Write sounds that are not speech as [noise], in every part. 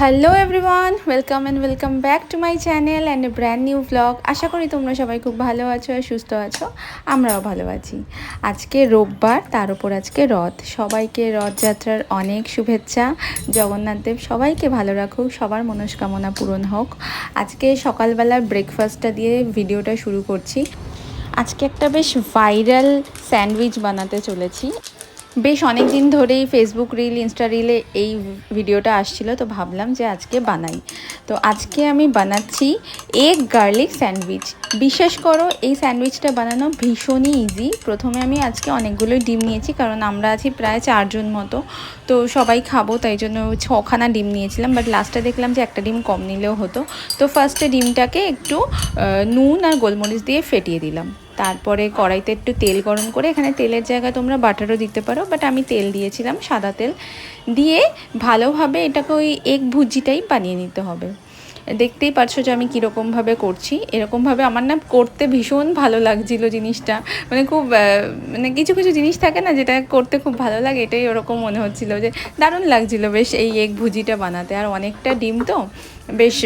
Hello everyone welcome and welcome back to my channel and brand new vlog আশা করি তোমরা সবাই খুব ভালো আছো আর সুস্থ আছো, আমরাও ভালো আছি। আজকে রোববার, তার উপর আজকে রথ। সবাইকে রথযাত্রার অনেক শুভেচ্ছা। জগন্নাথ দেব সবাইকে ভালো রাখুক, সবার মনস্কামনা পূরণ হোক। আজকে সকালবেলার ব্রেকফাস্টটা দিয়ে ভিডিওটা শুরু করছি। আজকে একটা বেশ ভাইরাল স্যান্ডউইচ বানাতে চলেছি। বেশ অনেক দিন ধরেই ফেসবুক রিল ইনস্টা রিলে এই ভিডিওটা আসছিল, তো ভাবলাম যে আজকে বানাই। তো আজকে আমি বানাচ্ছি এগ গার্লিক স্যান্ডউইচ বিশ্বাস করো, এই স্যান্ডউইচটা বানানো ভীষণই ইজি প্রথমে আমি আজকে অনেকগুলোই ডিম নিয়েছি, কারণ আমরা আছি প্রায় চারজন মতো। তো সবাই খাব, তাই জন্য ছখানা ডিম নিয়েছিলাম বাট লাস্টে দেখলাম যে একটা ডিম কম নিলেও হতো। তো ফার্স্টে ডিমটাকে একটু নুন আর গোলমরিচ দিয়ে ফেটিয়ে দিলাম। তারপরে কড়াইতে একটু তেল গরম করে এখানে তেলের জায়গায় তোমরা বাটারও দিতে পারো বাট আমি তেল দিয়েছিলাম, সাদা তেল। দিয়ে ভালোভাবে এটাকে ওই এগ ভুজিটাই বানিয়ে নিতে হবে। দেখতেই পারছ যে আমি কীরকমভাবে করছি। এরকমভাবে আমার না করতে ভীষণ ভালো লাগছিল জিনিসটা। মানে খুব মানে কিছু কিছু জিনিস থাকে না যেটা করতে খুব ভালো লাগে, এটাই ওরকম মনে হচ্ছিল যে দারুণ লাগছিল বেশ এই এগ ভুজিটা বানাতে। আর অনেকটা ডিম তো বেশ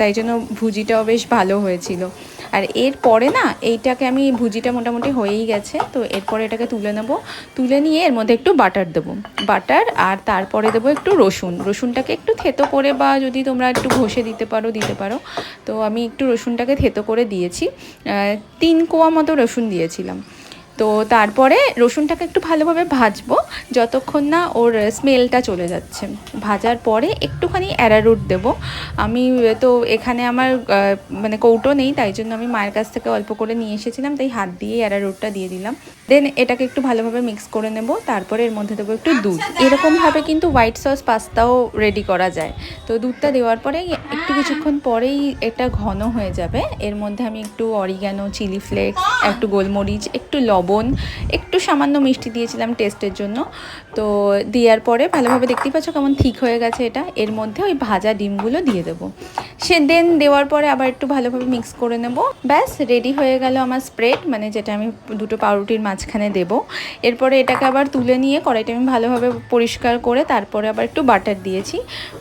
তাই জন্য ভুজিটাও বেশ ভালো হয়েছিল। আর এরপরে না, এইটাকে আমি ভুজিটা মোটামুটি হয়েই গেছে, তো এরপরে এটাকে তুলে নেব। তুলে নিয়ে এর মধ্যে একটু বাটার দেবো। বাটার আর তারপরে দেবো একটু রসুন। রসুনটাকে একটু থেতো করে বা যদি তোমরা একটু ঘষে দিতে পারো দিতে পারো। তো আমি একটু রসুনটাকে থেতো করে দিয়েছি। তিন কোয়া মতো রসুন দিয়েছিলাম। তো তারপরে রসুনটাকে একটু ভালোভাবে ভাজবো যতক্ষণ না ওর স্মেলটা চলে যাচ্ছে। ভাজার পরে একটুখানি অ্যারারুট দেবো। আমি তো এখানে আমার মানে কৌটো নেই তাই জন্য আমি মায়ের কাছ থেকে অল্প করে নিয়ে এসেছিলাম তাই হাত দিয়ে অ্যারারুটটা দিয়ে দিলাম। দেন এটাকে একটু ভালোভাবে মিক্স করে নেব তারপরে এর মধ্যে দেবো একটু দুধ। এরকমভাবে কিন্তু হোয়াইট সস পাস্তাও রেডি করা যায়। তো দুধটা দেওয়ার পরে একটু কিছুক্ষণ পরেই এটা ঘন হয়ে যাবে। এর মধ্যে আমি একটু অরিগ্যানো চিলি ফ্লেক্স একটু গোলমরিচ একটু লবণ একটু সামান্য মিষ্টি দিয়েছিলাম টেস্টের জন্য। তো দেওয়ার পরে ভালোভাবে দেখতেই পাচ্ছ কেমন ঠিক হয়ে গেছে এটা। এর মধ্যে ওই ভাজা ডিমগুলো দিয়ে দেবো। সে দেন দেওয়ার পরে আবার একটু ভালোভাবে মিক্স করে নেব। ব্যাস রেডি হয়ে গেল আমার স্প্রেড মানে যেটা আমি দুটো পাউরুটির মাঝখানে দেবো। এরপরে এটাকে আবার তুলে নিয়ে কড়াইটা আমি ভালোভাবে পরিষ্কার করে তারপরে আবার একটু বাটার দিয়েছি।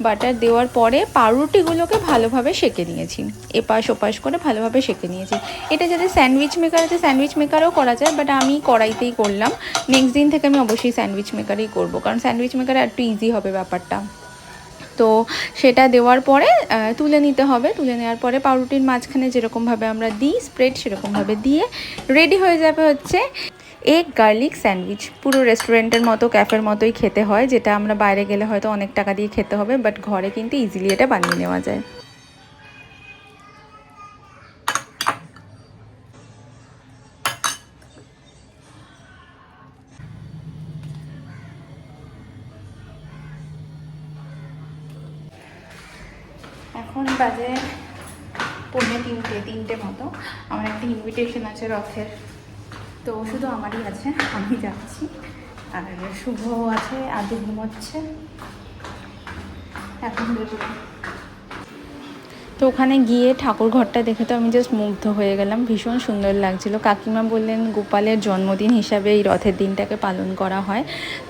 বাটার দেওয়ার পরে পাউরুটিগুলোকে ভালোভাবে সেঁকে নিয়েছি। এপাশ ওপাশ করে ভালোভাবে সেঁকে নিয়েছি। এটা যাতে স্যান্ডউইচ মেকার আছে স্যান্ডউইচ মেকারও করা যায় বাট আমি কড়াইতেই করলাম। নেক্সট দিন থেকে আমি অবশ্যই স্যান্ডউইচ মেকারেই করব, কারণ স্যান্ডউইচ মেকারে একটু ইজি হবে ব্যাপারটা। তো সেটা দেওয়ার পরে তুলে নিতে হবে। তুলে নেওয়ার পরে পাউরুটির মাঝখানে যেরকমভাবে আমরা দিই স্প্রেড সেরকমভাবে দিয়ে রেডি হয়ে যাবে হচ্ছে এগ গার্লিক স্যান্ডউইচ পুরো রেস্টুরেন্টের মতো ক্যাফের মতোই খেতে হয়, যেটা আমরা বাইরে গেলে হয়তো অনেক টাকা দিয়ে খেতে হবে বাট ঘরে কিন্তু ইজিলি এটা বানিয়ে নেওয়া যায়। মতো আমার একটা ইনভিটেশন আছে রথের। তো শুধু আমারই আছে, আমি যাচ্ছি। আর শুভ আছে আদি ঘুমোচ্ছে এখন বেরোবো। তো ওখানে গিয়ে ঠাকুর ঘরটা দেখে তো আমি জাস্ট মুগ্ধ হয়ে গেলাম। ভীষণ সুন্দর লাগছিল। কাকিমা বললেন, গোপালের জন্মদিন হিসাবে এই রথের দিনটাকে পালন করা হয়।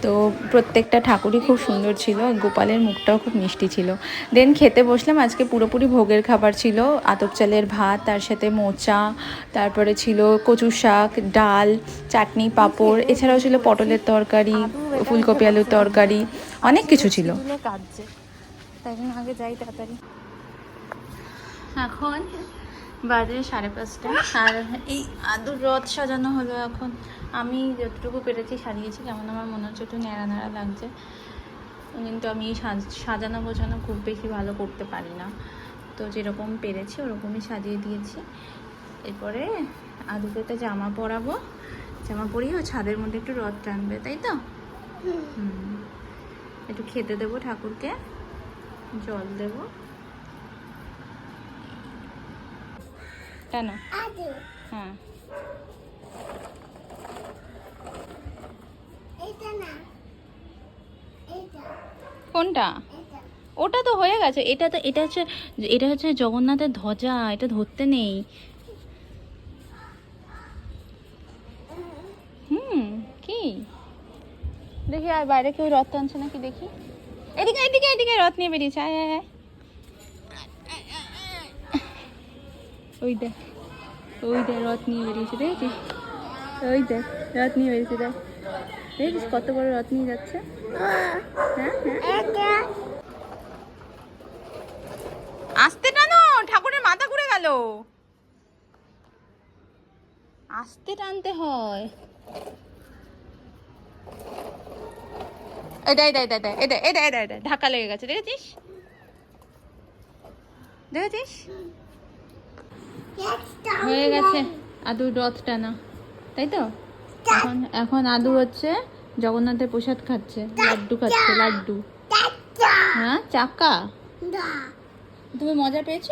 তো প্রত্যেকটা ঠাকুরই খুব সুন্দর ছিল গোপালের মুখটাও খুব মিষ্টি ছিল। দেন খেতে বসলাম। আজকে পুরোপুরি ভোগের খাবার ছিল। আতপ চালের ভাত, তার সাথে মোচা, তারপরে ছিল কচু শাক, ডাল, চাটনি, পাঁপড়, এছাড়াও ছিল পটলের তরকারি, ফুলকপি আলুর তরকারি, অনেক কিছু ছিল। তাই জন্য আগে যাই তাড়াতাড়ি। এখন বাজে সাড়ে পাঁচটা। আর এই আদুর রথ সাজানো হলো এখন। আমি যতটুকু পেরেছি সাজিয়েছি কেমন আমার মনে হচ্ছে একটু ন্যাড়া ন্যাড়া লাগছে। কিন্তু আমি সাজ- সাজানো গোছানো খুব বেশি ভালো করতে পারি না। তো যেরকম পেরেছি ওরকমই সাজিয়ে দিয়েছি। এরপরে আদুকে একটা জামা পরাবো। জামা পরিয়ে ও ছাদের মধ্যে একটু রথ টানবে তাই তো? হুম। একটু খেতে দেবো ঠাকুরকে। জল দেবো। কেন? হ্যাঁ। এটা না। এটা কোনটা? ওটা তো হয়ে গেছে। এটা তো এটা হচ্ছে এটা হচ্ছে জগন্নাথের ধ্বজা এটা ধরতে নেই। হুম কি? দেখি আর বাইরে কেউ রথ টানছে নাকি দেখি। এদিকে এদিকে এদিকে রথ নিয়ে বেরিয়েছে। আয় আয় আয়। ওই দেখ ওই দেখ রথ নিয়ে বেরিয়েছে দেখেছিস ওই দেখ রথ নিয়ে বেরিয়েছে, দেখ। দেখেছিস কত বড় রথ নিয়ে যাচ্ছে হ্যাঁ, হ্যাঁ। আসতে টানো, ঠাকুরের মাথা ঘুরে গেল। আসতে টানতে হয়। এটা এটা এটা এটা এটা এটা এটা ঢাকা লেগে গেছে, দেখেছিস? দেখেছিস? হয়ে গেছে। আদু রথ টানা। তাই তো? এখন এখন আদু হচ্ছে জগন্নাথের প্রসাদ খাচ্ছে, লাড্ডু খাচ্ছে, লাড্ডু। হ্যাঁ? চাকা তুমি মজা পেয়েছ?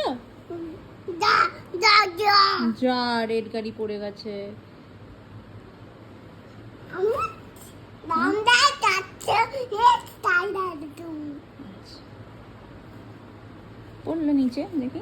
যা, রেড গাড়ি পড়ে গেছে। দু পড়ল নিচে, দেখি।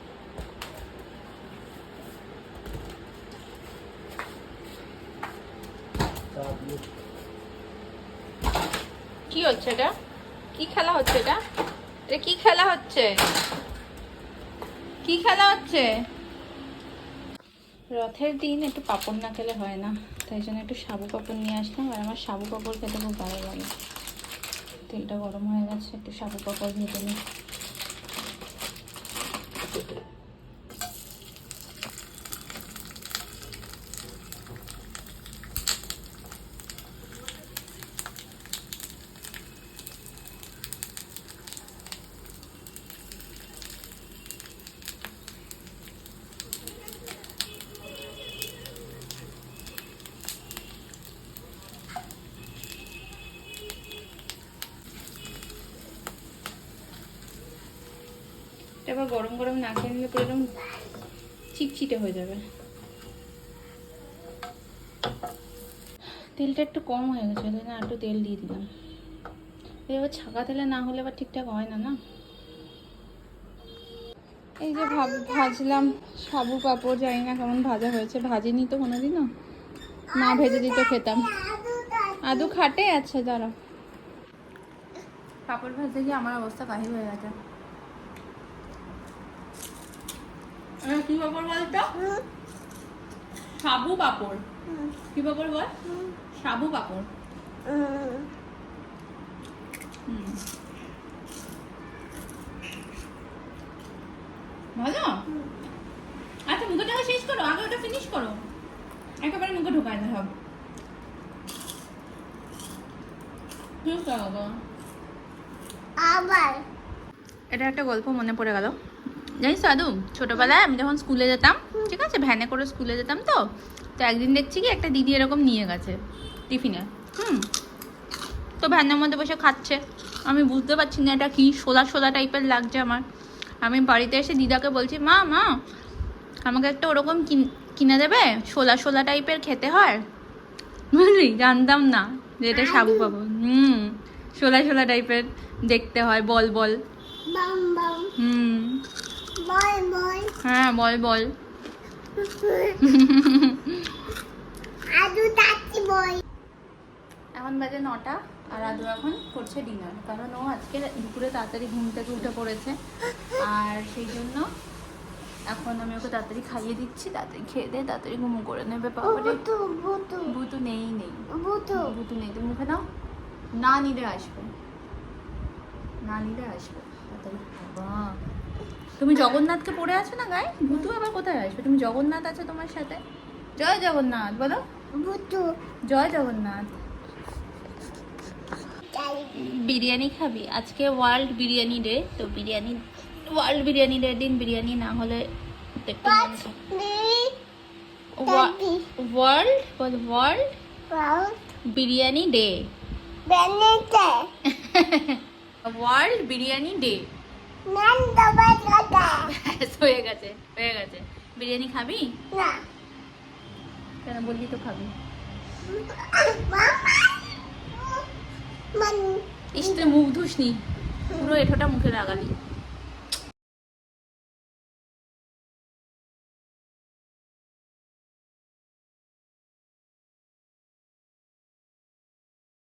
হচ্ছে? কি খেলা হচ্ছে? রথের দিন একটু পাপড় না খেলে হয় না, তাই জন্য একটু সাবু পাপড় নিয়ে আসলাম, আর আমার সাবু পাপড় খেতে খুব ভালো লাগে। তেলটা গরম হয়ে গেছে, একটু সাবু পাপড় নিতে নিই। এটা আবার গরম গরম না খেয়ে নিলে পুরো এরকম চিটচিটে হয়ে যাবে। তেলটা একটু কম হয়ে গেছে, ওই জন্য একটু তেল দিয়ে দিলাম। এবার ছাকা তেলে না হলে আবার ঠিকঠাক হয় না না? এই যে ভাব, ভাজলাম সাবু পাঁপড়, জানি না কেমন ভাজা হয়েছে, ভাজিনি তো কোনোদিনও। মা ভেজে দিত খেতাম। আদু খাটে? আছে দাঁড়া পাঁপড় ভাজতে গিয়ে আমার অবস্থা কাহিল হয়ে গেছে। কি পাঁপড় বলতো? সাবু পাঁপড়। কি পাঁপড় বল? সাবু পাঁপড়। হুম। ভালো? আচ্ছা মুখেটাকে শেষ করো। আগে ওটা ফিনিশ করো। একেবারে মুখে ঢোকায় না সব। আবার। এটা একটা গল্প মনে পড়ে গেল। জানিস সাধু ছোটবেলায় আমি যখন স্কুলে যেতাম ঠিক আছে ভ্যানে করে স্কুলে যেতাম তো তো একদিন দেখছি কি একটা দিদি এরকম নিয়ে গেছে টিফিনে হুম তো ভ্যানের মধ্যে বসে খাচ্ছে। আমি বুঝতে পারছি না এটা কি সোলা সোলা টাইপের লাগছে আমার। আমি বাড়িতে এসে দিদাকে বলছি মা মা আমাকে একটা ওরকম কিন- কিনে দেবে? সোলা সোলা টাইপের খেতে হয়? বুঝলি? জানতাম না যে এটা সাবু পাবো। হুম সোলা সোলা টাইপের দেখতে হয় বল বল। হুম। হ্যাঁ বল বল। আদু তাচ্ছি বয় এখন বাজে নটা আর আদু এখন করছে ডিনার কারণ ও আজকে দুপুরে তাড়াতাড়ি ঘুম থেকে উঠে পড়েছে। আর সেই জন্য এখন আমি ওকে তাড়াতাড়ি খাইয়ে দিচ্ছি তাড়াতাড়ি খেয়ে দিয়ে তাড়াতাড়ি ঘুম করে নেবে বাবারে বুতু নেই নেই। বুতু। বুতু নেই তুমি মুখে দাও। না নিলে আসবে। না নিলে আসবে। তাড়াতাড়ি বাবা তুমি জগন্নাথকে পড়ে আছো না গায়ে? ভুতু আবার কোথায় আসবে? তুমি জগন্নাথ আছো তোমার সাথে? জয় জগন্নাথ বলো। বুতু জয় জগন্নাথ। বিরিয়ানি খাবি? আজকে ওয়ার্ল্ড বিরিয়ানি ডে তো বিরিয়ানি ওয়ার্ল্ড বিরিয়ানি ডে দিন বিরিয়ানি না হলে world world biryani day world biryani day [laughs] হয়ে গেছে হয়ে গেছে। বিরিয়ানি খাবি? না। কেন বললি তো খাবি? ইস তুই মুখ ধুসনি। পুরো এঠোটা মুখে লাগালি।